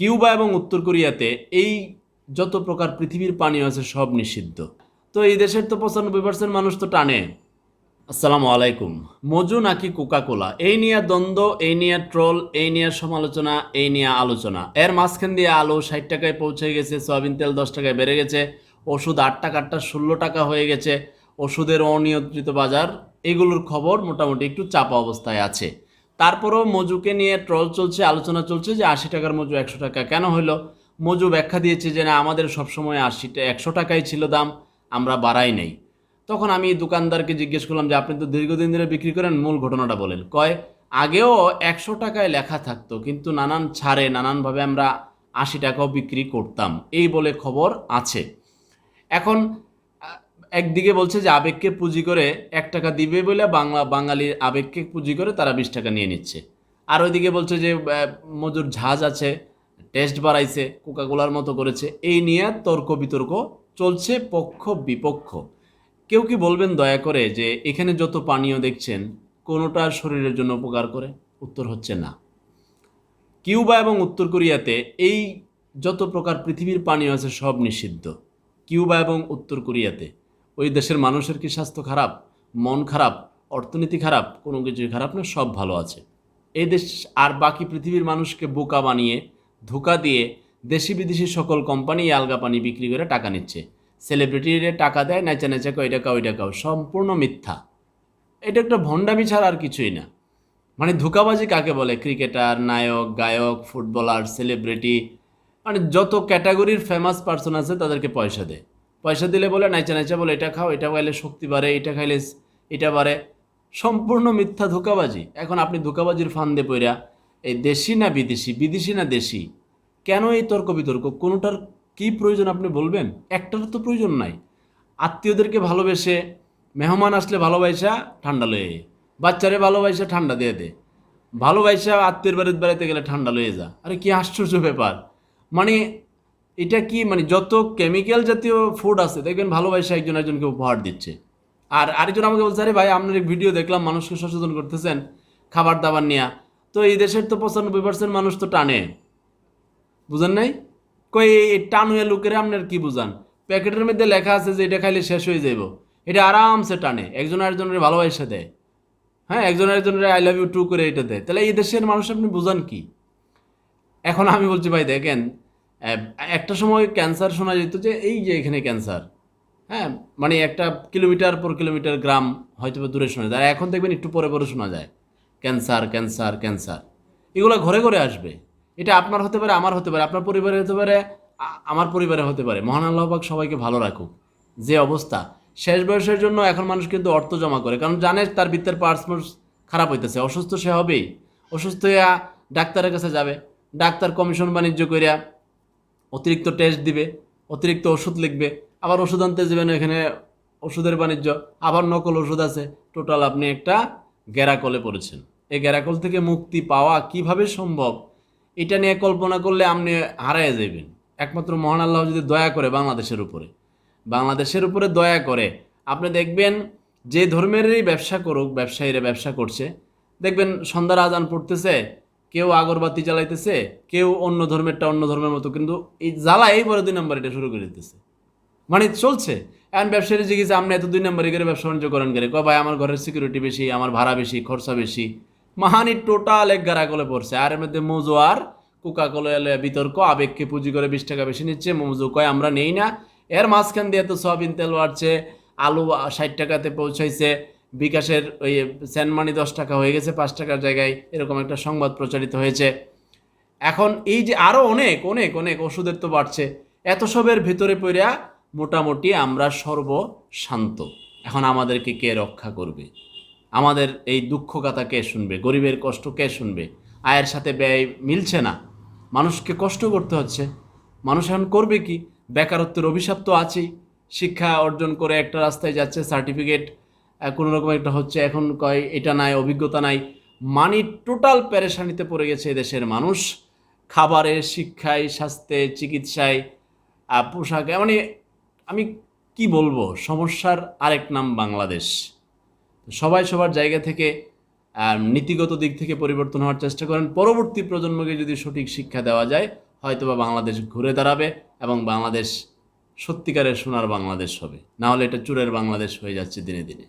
Cuba এবং উত্তর কোরিয়াতে এই যত প্রকার পৃথিবীর পানীয় আছে সব নিষিদ্ধ। তো এই দেশের তো পঁচানব্বই পার্সেন্ট মানুষ তো টানে। আসসালামু আলাইকুম। মজু নাকি কোকা কোলা এই নিয়ে দ্বন্দ্ব, এই নিয়ে ট্রোল, এই নিয়ে সমালোচনা, এই নিয়ে আলোচনা। এর মাঝখান দিয়ে আলু ষাট টাকায় পৌঁছে গেছে, সয়াবিন তেল দশ টাকায় বেড়ে গেছে, ওষুধ আট টাকারটা ষোলো টাকা হয়ে গেছে, ওষুধের অনিয়ন্ত্রিত বাজার, এগুলোর খবর মোটামুটি একটু চাপা অবস্থায় আছে। তারপরেও মজুকে নিয়ে ট্রল চলছে, আলোচনা চলছে যে আশি টাকার মজু একশো টাকা কেন হলো মজু ব্যাখ্যা দিয়েছে যে না, আমাদের সবসময় আশিটা একশো টাকাই ছিল দাম, আমরা বাড়াই নাই। তখন আমি দোকানদারকে জিজ্ঞেস করলাম যে, আপনি তো দীর্ঘদিন ধরে বিক্রি করেন? মূল ঘটনাটা বলেন। কয়, আগেও একশো টাকায় লেখা থাকতো, কিন্তু নানান ছাড়ে, নানানভাবে আমরা আশি টাকাও বিক্রি করতাম। এই বলে খবর আছে। এখন একদিকে বলছে যে আবেগকে পুঁজি করে এক টাকা দিবে বলে বাংলা বাঙালির আবেগকে পুঁজি করে তারা বিশ টাকা নিয়ে নিচ্ছে। আর ওইদিকে বলছে যে মজুর ঝাঁজ আছে, টেস্ট বাড়াইছে, কোকাকোলার মতো করেছে। এই নিয়ে তর্ক বিতর্ক চলছে পক্ষ বিপক্ষ। কেউ কি বলবেন দয়া করে যে এখানে যত পানীয় দেখছেন, কোনোটা শরীরের জন্য উপকার করে? উত্তর হচ্ছে না। কিউবা এবং উত্তর কোরিয়াতে এই যত প্রকার পৃথিবীর পানীয় আছে সব নিষিদ্ধ। কিউবা এবং উত্তর কোরিয়াতে ওই দেশের মানুষের কি স্বাস্থ্য খারাপ, মন খারাপ, অর্থনীতি খারাপ, কোনো কিছুই খারাপ না, সব ভালো আছে। এই দেশ আর বাকি পৃথিবীর মানুষকে বোকা বানিয়ে, ধোকা দিয়ে দেশি বিদেশি সকল কোম্পানি আলগা পানি বিক্রি করে টাকা নিচ্ছে। সেলিব্রিটিরে টাকা দেয়, নেচা নেচা কয় টাকা ওই টাকাও সম্পূর্ণ মিথ্যা। এটা একটা ভণ্ডামি ছাড়া আর কিছুই না। মানে ধোকাবাজি কাকে বলে? ক্রিকেটার, নায়ক, গায়ক, ফুটবলার, সেলিব্রিটি মানে যত ক্যাটাগরির ফেমাস পার্সন আছে, তাদেরকে পয়সা দেয়। পয়সা দিলে বলে, নাইচা নাইচা বলে, এটা খাও, এটা খাইলে শক্তি বাড়ে, এটা খাইলে এটা বাড়ে। সম্পূর্ণ মিথ্যা ধোকাবাজি। এখন আপনি ধোকাবাজির ফান্দে পইরা এই দেশি না বিদেশি বিদেশি না দেশি, কেন এই তর্ক বিতর্ক? কোনোটার কি প্রয়োজন আপনি বলবেন? একটার তো প্রয়োজন নাই। আত্মীয়দেরকে ভালোবেসে মেহমান আসলে ভালোবাসা ঠান্ডা লয়ে বাচ্চারে ভালোবাসা ঠান্ডা দিয়ে দে। ভালোবাসা আত্মীয়ের বাড়িতে বেড়াতে গেলে ঠান্ডা লয়ে যা। আরে কি আশ্চর্য ব্যাপার। মানে এটা কি মানে যত কেমিক্যাল জাতীয় ফুড আছে, দেখবেন ভালোবাসা একজন একজনকে উপহার দিচ্ছে। আর আরেকজন আমাকে বলছে, আরে ভাই, আপনার ভিডিও দেখলাম, মানুষকে সচেতন করতেছেন, খাবার দাবার নিয়ে। তো এই দেশের তো পঁচানব্বই পার্সেন্ট মানুষ তো টানে। বুঝেন নাই? কই, এই টানুয়ে লোকের আপনার কি বুঝান? প্যাকেটের মধ্যে লেখা আছে যে এটা খাইলে শেষ হয়ে যাইব। এটা আরামসে টানে। একজন আরেকজনের ভালোবাসা দেয়। হ্যাঁ একজন আরেকজনের আই লাভ ইউ টু করে এটা দেয়। তাহলে এই দেশের মানুষ আপনি বুঝান কি? এখন আমি বলছি, ভাই, দেখেন একটা সময় ক্যান্সার শোনা যেত যে, এই যে এখানে ক্যান্সার হ্যাঁ মানে একটা কিলোমিটার পর কিলোমিটার গ্রাম হয়তো দূরে শোনা যায়। আর এখন দেখবেন একটু পরে পরে শোনা যায়। ক্যান্সার ক্যান্সার ক্যান্সার এগুলো ঘরে ঘরে আসবে। এটা আপনার হতে পারে, আমার হতে পারে, আপনার পরিবারে হতে পারে আমার পরিবারে হতে পারে। মহান আল্লাহবাক সবাইকে ভালো রাখুক। যে অবস্থা। শেষ বয়সের জন্য এখন মানুষ কিন্তু অর্থ জমা করে। কারণ জানে তার বৃত্তের পার্স খারাপ হইতেছে। অসুস্থ সে হবেই। অসুস্থ হইয়া ডাক্তারের কাছে যাবে। ডাক্তার কমিশন বাণিজ্য করিয়া অতিরিক্ত টেস্ট দিবে, অতিরিক্ত ওষুধ লিখবে, আবার ওষুধ আনতে যাবেন এখানে ওষুধের বাণিজ্য, আবার নকল ওষুধ আছে। টোটাল আপনি একটা গ্যারাকলে পড়েছেন। এই গ্যারাকল থেকে মুক্তি পাওয়া কীভাবে সম্ভব? এটা নিয়ে কল্পনা করলে আপনি হারায় যাবেন একমাত্র মহান আল্লাহ যদি দয়া করে বাংলাদেশের উপরে। বাংলাদেশের উপরে দয়া করে। আপনি দেখবেন যে ধর্মেরই ব্যবসা করুক, ব্যবসায়ীরা ব্যবসা করছে, দেখবেন সন্ধ্যার আজান পড়তেছে কেউ আগরবাতি জ্বালাইতেছে, কেউ অন্য ধর্মেরটা অন্য ধর্মের মতো, কিন্তু এই জ্বালা এই পরে দুই নম্বর এটা শুরু করে দিতেছে। মানে চলছে। এখন ব্যবসায়ী জিজ্ঞেস আপনি এত দুই নম্বরই করে ব্যবসা বাণিজ্য করেন করে কয় ভাই, আমার ঘরের সিকিউরিটি বেশি, আমার ভাড়া বেশি, খরচা বেশি। মাহানি টোটাল এক গারাকলে পড়ছে। আর এর মধ্যে মজু আর কোকা কোলা বিতর্ক, আবেগকে পুঁজি করে বিশ টাকা বেশি নিচ্ছে, মজু কয়, আমরা নেই না। এর মাঝখান দিয়ে তো সয়াবিন তেল বাড়ছে, আলু ষাট টাকাতে পৌঁছাইছে। বিকাশের ওই স্যানমানি দশ টাকা হয়ে গেছে, পাঁচ টাকার জায়গায় এরকম একটা সংবাদ প্রচারিত হয়েছে। এখন এই যে আরও অনেক অনেক অনেক ওষুধের তো বাড়ছে। এত সবের ভেতরে পড়িয়া মোটামুটি আমরা সর্বশান্ত। এখন আমাদেরকে কে রক্ষা করবে? আমাদের এই দুঃখ কথা কে শুনবে? গরিবের কষ্ট কে শুনবে? আয়ের সাথে ব্যয় মিলছে না। মানুষকে কষ্ট করতে হচ্ছে। মানুষ এখন করবে কি? বেকারত্বের অভিশাপ তো আছেই। শিক্ষা অর্জন করে একটা রাস্তায় যাচ্ছে, সার্টিফিকেট কোনো রকম একটা হচ্ছে এখন কয়, এটা নাই, অভিজ্ঞতা নাই। মানি টোটাল প্যারেশানিতে পড়ে গেছে দেশের মানুষ। খাবারে, শিক্ষায়, স্বাস্থ্যে, চিকিৎসায় পোশাকে মানে আমি কি বলব, সমস্যার আরেক নাম বাংলাদেশ। সবাই সবার জায়গা থেকে নীতিগত দিক থেকে পরিবর্তন হওয়ার চেষ্টা করেন। পরবর্তী প্রজন্মকে যদি সঠিক শিক্ষা দেওয়া যায়, হয়তোবা বাংলাদেশ ঘুরে দাঁড়াবে এবং বাংলাদেশ সত্যিকারের সোনার বাংলাদেশ হবে। না হলে এটা চুরের বাংলাদেশ হয়ে যাচ্ছে দিনে দিনে।